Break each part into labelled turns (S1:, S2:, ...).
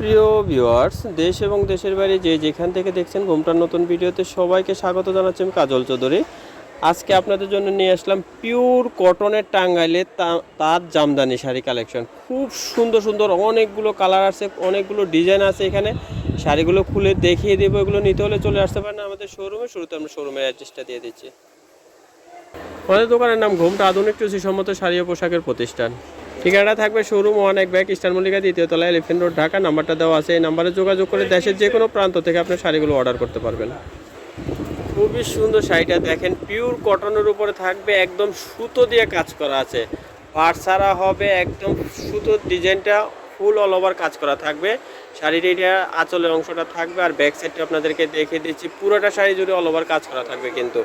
S1: প্রিয় ভিউয়ার্স, দেশ এবং দেশের বাইরে যে যেখান থেকে দেখছেন ঘুমটার নতুন ভিডিওতে সবাইকে স্বাগত জানাচ্ছি আমি কাজল চৌধুরী। আজকে আপনাদের জন্য নিয়ে আসলাম পিওর কটনের টাঙ্গাইলে তাঁত জামদানি শাড়ি কালেকশন। খুব সুন্দর সুন্দর অনেকগুলো কালার আছে, অনেকগুলো ডিজাইন আছে এখানে। শাড়িগুলো খুলে দেখিয়ে দেবো, এগুলো নিতে হলে চলে আসতে পারেন আমাদের শোরুমে শুরুতে আমরা শোরুমের অ্যাড্রেসটা দিয়ে দিচ্ছি। আমাদের দোকানের নাম ঘুমটা আধুনিক সম্মত শাড়ি ও পোশাকের প্রতিষ্ঠান। ঠিকানাটা থাকবে শোরুম ওয়ান এক ব্যাগ ইস্টার মল্লিকা দ্বিতীয় তলা এলিফেন্ট রোড ঢাকা। নাম্বারটা দেওয়া আছে এই নাম্বারে যোগাযোগ করে দেশের যে কোনো প্রান্ত থেকে আপনি শাড়িগুলো অর্ডার করতে পারবেন। খুবই সুন্দর শাড়িটা দেখেন পিওর কটনের উপরে থাকবে, একদম সুতো দিয়ে কাজ করা আছে। পাট ছাড়া হবে, একদম সুতোর ডিজাইনটা ফুল অল ওভার কাজ করা থাকবে। শাড়ির এটা আঁচলের অংশটা থাকবে, আর ব্যাক সাইডটা আপনাদেরকে দেখিয়ে দিচ্ছি, পুরোটা শাড়ি জুড়ে অল ওভার কাজ করা থাকবে কিন্তু।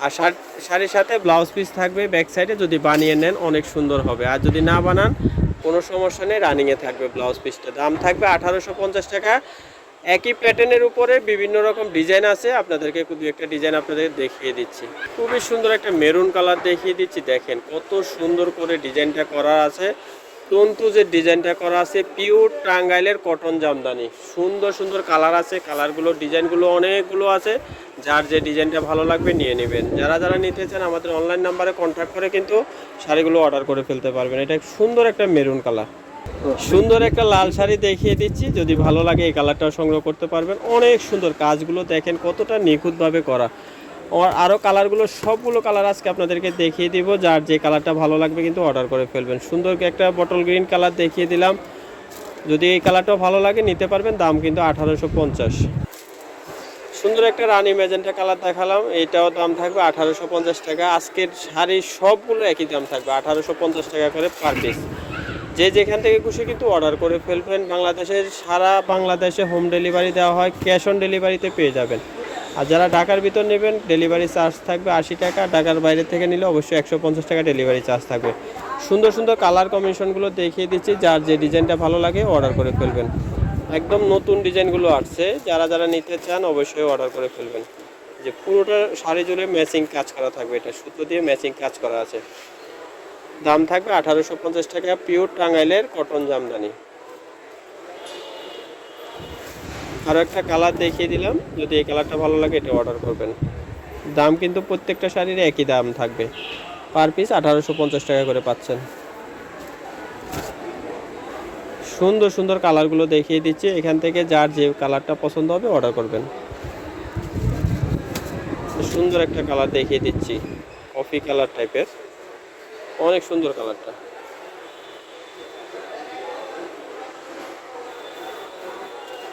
S1: আর শাড়- শাড়ির সাথে ব্লাউজ পিস থাকবে ব্যাক সাইডে যদি বানিয়ে নেন অনেক সুন্দর হবে। আর যদি না বানান, কোনো সমস্যা নেই রানিংয়ে থাকবে ব্লাউজ পিসটা দাম থাকবে আঠারোশো পঞ্চাশ টাকা। একই প্যাটার্নের উপরে বিভিন্ন রকম ডিজাইন আছে। আপনাদেরকে দু একটা ডিজাইন আপনাদের দেখিয়ে দিচ্ছি। খুবই সুন্দর একটা মেরুন কালার দেখিয়ে দিচ্ছি। দেখেন কত সুন্দর করে ডিজাইনটা করা আছে। তন্তু যে ডিজাইনটা করা আছে পিওর টাঙ্গাইলের কটন জামদানি। সুন্দর সুন্দর কালার আছে কালারগুলো ডিজাইনগুলো অনেকগুলো আছে। যার যে ডিজাইনটা ভালো লাগবে নিয়ে নেবেন। যারা যারা নিতে চান, আমাদের অনলাইন নাম্বারে কন্ট্যাক্ট করে কিন্তু শাড়িগুলো অর্ডার করে ফেলতে পারবেন। এটা সুন্দর একটা মেরুন কালার সুন্দর একটা লাল শাড়ি দেখিয়ে দিচ্ছি। যদি ভালো লাগে এই কালারটাও সংগ্রহ করতে পারবেন। অনেক সুন্দর কাজগুলো দেখেন কতটা নিখুঁতভাবে করা। আরও কালারগুলো, সবগুলো কালার আজকে আপনাদেরকে দেখিয়ে দিব। যার যে কালারটা ভালো লাগবে কিন্তু অর্ডার করে ফেলবেন। সুন্দর একটা বটল গ্রিন কালার দেখিয়ে দিলাম। যদি এই কালারটাও ভালো লাগে, নিতে পারবেন। দাম কিন্তু আঠারোশো পঞ্চাশ। সুন্দর একটা রানী ম্যাজেন্টা কালার দেখালাম। এটাও দাম থাকবে আঠারোশো পঞ্চাশ টাকা। আজকের শাড়ির সবগুলো একই দাম থাকবে, আঠারোশো পঞ্চাশ টাকা করে পার পিস যে যেখান থেকে খুশি কিন্তু অর্ডার করে ফেলবেন। বাংলাদেশের সারা বাংলাদেশে হোম ডেলিভারি দেওয়া হয় ক্যাশ অন ডেলিভারিতে পেয়ে যাবেন। আর যারা ঢাকার ভিতর নেবেন ডেলিভারি চার্জ থাকবে আশি টাকা। ঢাকার বাইরে থেকে নিলে অবশ্যই একশো পঞ্চাশ টাকা ডেলিভারি চার্জ থাকবে। সুন্দর সুন্দর কালার কম্বিনেশনগুলো দেখিয়ে দিচ্ছি। যার যে ডিজাইনটা ভালো লাগে অর্ডার করে ফেলবেন। একদম নতুন ডিজাইনগুলো আসছে। যারা যারা নিতে চান অবশ্যই অর্ডার করে ফেলবেন। যে পুরোটা শাড়ি জুড়ে ম্যাচিং কাজ করা থাকবে। এটা সুতো দিয়ে ম্যাচিং কাজ করা আছে। দাম থাকবে আঠারোশো পঞ্চাশ টাকা। পিওর টাঙ্গাইলের কটন জামদানি। আরও একটা কালার দেখিয়ে দিলাম। যদি এই কালারটা ভালো লাগে, এটা অর্ডার করবেন। দাম কিন্তু প্রত্যেকটা শাড়ির একই দাম থাকবে। পার পিস আঠারোশো পঞ্চাশ টাকা করে পাচ্ছেন। সুন্দর সুন্দর কালারগুলো দেখিয়ে দিচ্ছি। এখান থেকে যার যে কালারটা পছন্দ হবে অর্ডার করবেন। সুন্দর একটা কালার দেখিয়ে দিচ্ছি। কফি কালার টাইপের অনেক সুন্দর কালারটা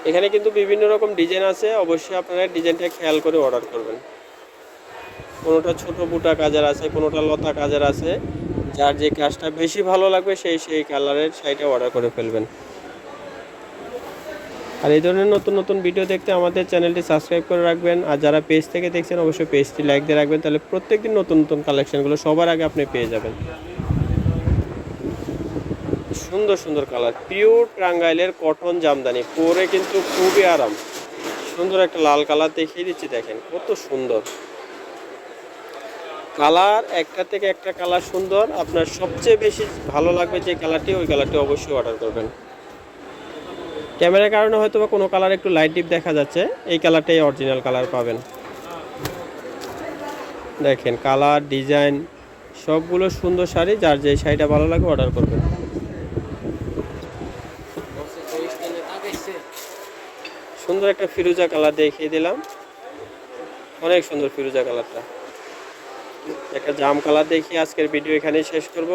S1: এখানে কিন্তু বিভিন্ন রকম ডিজাইন আছে। অবশ্যই আপনারা ডিজাইনটা খেয়াল করে অর্ডার করবেন। কোনোটা ছোট বুটা কাজের আছে, কোনোটা লতা কাজের আছে। যার যে কাজটা বেশি ভালো লাগবে সেই সেই কালারের শাড়িটা অর্ডার করে ফেলবেন। আর এই ধরনের নতুন নতুন ভিডিও দেখতে আমাদের চ্যানেলটি সাবস্ক্রাইব করে রাখবেন। আর যারা পেজ থেকে দেখছেন, অবশ্যই পেজটি লাইক দিয়ে রাখবেন। তাহলে প্রত্যেকদিন নতুন নতুন কালেকশনগুলো সবার আগে আপনি পেয়ে যাবেন। সুন্দর সুন্দর কালার। পিওর টাঙ্গাইলের কটন জামদানি, পরে কিন্তু খুবই আরাম। সুন্দর একটা লাল কালার দেখিয়ে দিচ্ছি, দেখেন, কত সুন্দর। কালার একটা থেকে একটা কালার সুন্দর। আপনার সবচেয়ে বেশি ভালো লাগবে যে কালারটি, ওই কালারটি অবশ্যই অর্ডার করবেন। ক্যামেরার কারণে হয়তো বা কোনো কালার একটু লাইট ডিপ দেখা যাচ্ছে। এই কালারটাই অরিজিনাল কালার পাবেন। দেখেন, কালার ডিজাইন সবগুলো সুন্দর শাড়ি, যার যে শাড়িটা ভালো লাগে অর্ডার করবেন। সুন্দর একটা ফিরোজা কালার দেখিয়ে দিলাম। অনেক সুন্দর ফিরোজা কালারটা। একটা জাম কালার দেখিয়ে আজকের ভিডিও এখানেই শেষ করব।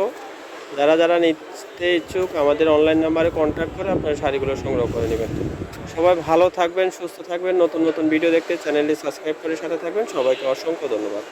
S1: যারা যারা নিতে ইচ্ছুক আমাদের অনলাইন নাম্বারে কন্ট্যাক্ট করে আপনার শাড়িগুলো সংগ্রহ করে নেবেন। সবাই ভালো থাকবেন, সুস্থ থাকবেন। নতুন নতুন ভিডিও দেখতে চ্যানেলটি সাবস্ক্রাইব করে সাথে থাকবেন। সবাইকে অসংখ্য ধন্যবাদ।